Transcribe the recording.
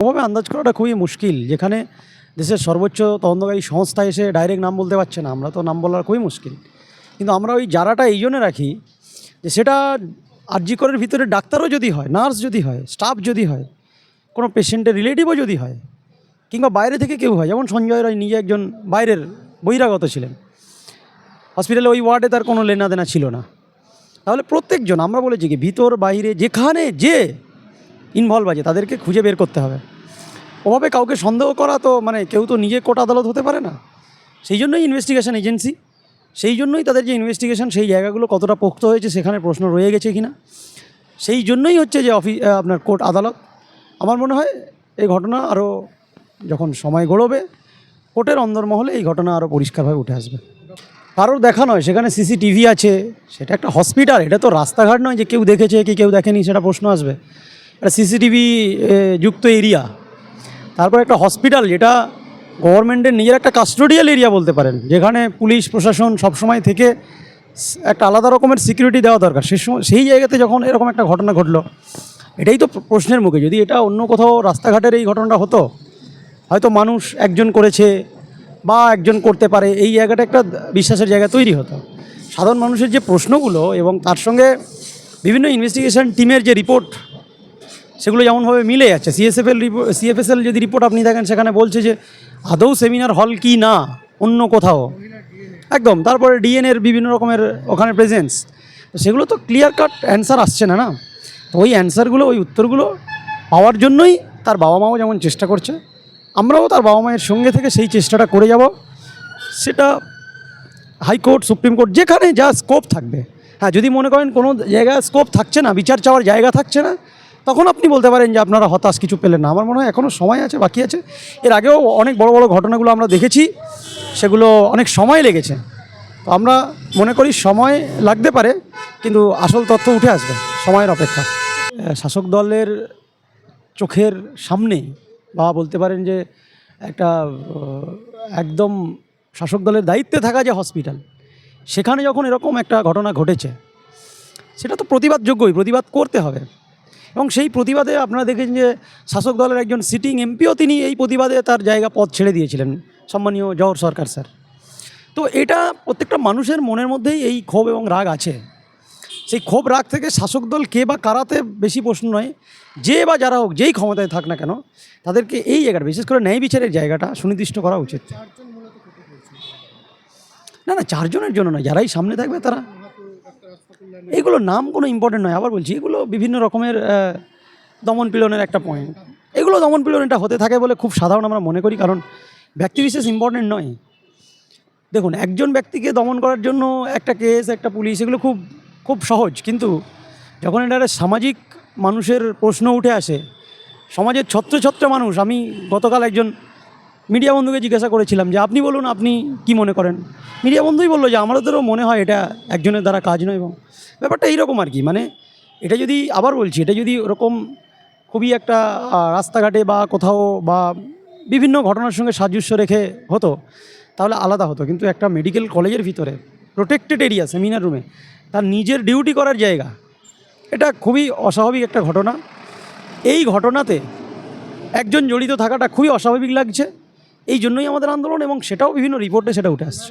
ওভাবে আন্দাজ করাটা খুবই মুশকিল। যেখানে দেশের সর্বোচ্চ তদন্তকারী সংস্থা এসে ডাইরেক্ট নাম বলতে পারছে না, আমরা তো নাম বলার খুবই মুশকিল। কিন্তু আমরা ওই যারাটা এই জন্য রাখি যে সেটা আরজিকরের ভিতরে ডাক্তারও যদি হয়, নার্স যদি হয়, স্টাফ যদি হয়, কোনো পেশেন্টের রিলেটিভও যদি হয়, কিংবা বাইরে থেকে কেউ হয়, যেমন সঞ্জয় রায় নিজে একজন বাইরের বহিরাগত ছিলেন। হসপিটালে ওই ওয়ার্ডে তার কোনো লেনাদেনা ছিল না। তাহলে প্রত্যেকজন, আমরা বলেছি কি, ভিতর, বাইরে, যেখানে যে ইনভলভ আছে, তাদেরকে খুঁজে বের করতে হবে। ওভাবে কাউকে সন্দেহ করা তো মানে কেউ তো নিজে কোর্ট আদালত হতে পারে না। সেই জন্যই ইনভেস্টিগেশন এজেন্সি সেই জন্যই তাদের যে ইনভেস্টিগেশন সেই জায়গাগুলো কতটা পোক্ত হয়েছে সেখানে প্রশ্ন রয়ে গেছে কিনা। সেই জন্যই হচ্ছে যে অফিস আপনার কোর্ট আদালত। আমার মনে হয় এই ঘটনা আরও যখন সময় গড়বে, কোর্টের অন্দরমহলে এই ঘটনা আরও পরিষ্কারভাবে উঠে আসবে। কারোর দেখা নয়, সেখানে সিসিটিভি আছে, সেটা একটা হসপিটাল এটা তো রাস্তাঘাট নয় যে কেউ দেখেছে কি কেউ দেখেনি, সেটা প্রশ্ন আসবে। একটা সিসিটিভি যুক্ত এরিয়া তারপর একটা হসপিটাল যেটা গভর্নমেন্টের নিজের একটা কাস্টোডিয়াল এরিয়া বলতে পারেন, যেখানে পুলিশ, প্রশাসন সবসময় থেকে একটা আলাদা রকমের সিকিউরিটি দেওয়া দরকার। সেই সময়, সেই জায়গাতে যখন এরকম একটা ঘটনা ঘটলো, এটাই তো প্রশ্নের মুখে। যদি এটা অন্য কোথাও রাস্তাঘাটের এই ঘটনাটা হতো, হয়তো মানুষ একজন করেছে বা একজন করতে পারে, এই জায়গাটা একটা বিশ্বাসের জায়গা তৈরি হতো। সাধারণ মানুষের যে প্রশ্নগুলো এবং তার সঙ্গে বিভিন্ন ইনভেস্টিগেশন টিমের যে রিপোর্ট সেগুলো যেমনভাবে মিলে যাচ্ছে। সিএসএফএল রিপোর্ট সিএফএসএল যদি রিপোর্ট আপনি দেখেন, সেখানে বলছে যে আদৌ সেমিনার হল কি না, অন্য কোথাও। একদম, তারপরে ডিএনএর বিভিন্ন রকমের ওখানে প্রেজেন্স সেগুলো তো ক্লিয়ার কাট অ্যান্সার আসছে না না? তো ওই অ্যান্সারগুলো ওই উত্তরগুলো পাওয়ার জন্যই তার বাবা মাও যেমন চেষ্টা করছে, আমরাও তার বাবা মায়ের সঙ্গে থেকে সেই চেষ্টাটা করে যাব। সেটা হাইকোর্ট, সুপ্রিম কোর্ট, যেখানে যা স্কোপ থাকবে। হ্যাঁ যদি মনে করেন কোনো জায়গায় স্কোপ থাকছে না, বিচার চাওয়ার জায়গা থাকছে না তখন আপনি বলতে পারেন যে আপনারা হতাশ, কিছু পেলেন না। আমার মনে হয় এখনও সময় আছে, বাকি আছে। এর আগেও অনেক বড় বড় ঘটনাগুলো আমরা দেখেছি, সেগুলো অনেক সময় লেগেছে। তো আমরা মনে করি সময় লাগতে পারে, কিন্তু আসল তথ্য উঠে আসবে, সময়ের অপেক্ষা। শাসক দলের চোখের সামনে, বা বলতে পারেন যে একটা একদম শাসক দলের দায়িত্বে থাকা যে হসপিটাল, সেখানে যখন এরকম একটা ঘটনা ঘটেছে, সেটা তো প্রতিবাদযোগ্যই, প্রতিবাদ করতে হবে। এবং সেই প্রতিবাদে আপনারা দেখেছেন যে শাসক দলের একজন সিটিং এমপিও তিনি এই প্রতিবাদে তার জায়গা পদ ছেড়ে দিয়েছিলেন। সম্মানীয় জওহর সরকার স্যার। তো এটা প্রত্যেকটা মানুষের মনের মধ্যেই এই ক্ষোভ এবং রাগ আছে। সেই ক্ষোভ, রাগ থেকে শাসক দল কে বা কারাতে বেশি প্রশ্ন নয়। যে বা যারা হোক, যেই ক্ষমতায় থাক না কেন, তাদেরকে এই জায়গাটা, বিশেষ করে ন্যায় বিচারের জায়গাটা সুনির্দিষ্ট করা উচিত। না না, চারজনের জন্য নয়, যারাই সামনে থাকবে তারা এগুলো নাম কোনো ইম্পর্টেন্ট নয়, আবার বলছি, এগুলো বিভিন্ন রকমের দমন পীড়নের একটা পয়েন্ট এগুলো দমন পীড়ন এটা হতে থাকে বলে খুব সাধারণ আমরা মনে করি, কারণ ব্যক্তিবিশেষ ইম্পর্টেন্ট নয়। দেখুন, একজন ব্যক্তিকে দমন করার জন্য একটা কেস একটা পুলিশ এগুলো খুব খুব সহজ, কিন্তু যখন এটা একটা সামাজিক মানুষের প্রশ্ন উঠে আসে, সমাজের ছত্র ছত্র মানুষ, আমি গতকাল একজন মিডিয়া বন্ধুকে জিজ্ঞাসা করেছিলাম যে, আপনি বলুন, আপনি কি মনে করেন? মিডিয়া বন্ধুই বলল যে আমাদেরও মনে হয় এটা একজনের দ্বারা কাজ নয় এবং ব্যাপারটা এইরকম আর কি। মানে এটা যদি আবার বলছি, এটা যদি ওরকম খুবই একটা রাস্তাঘাটে বা কোথাও বা বিভিন্ন ঘটনার সঙ্গে সাদৃশ্য রেখে হতো, তাহলে আলাদা হতো। কিন্তু একটা মেডিকেল কলেজের ভিতরে প্রোটেক্টেড এরিয়া সেমিনার রুমে তার নিজের ডিউটি করার জায়গা, এটা খুবই অস্বাভাবিক একটা ঘটনা। এই ঘটনাতে একজন জড়িত থাকাটা খুবই অস্বাভাবিক লাগছে। এই জন্যই আমাদের আন্দোলন এবং সেটাও বিভিন্ন রিপোর্টে সেটা উঠে আসছে।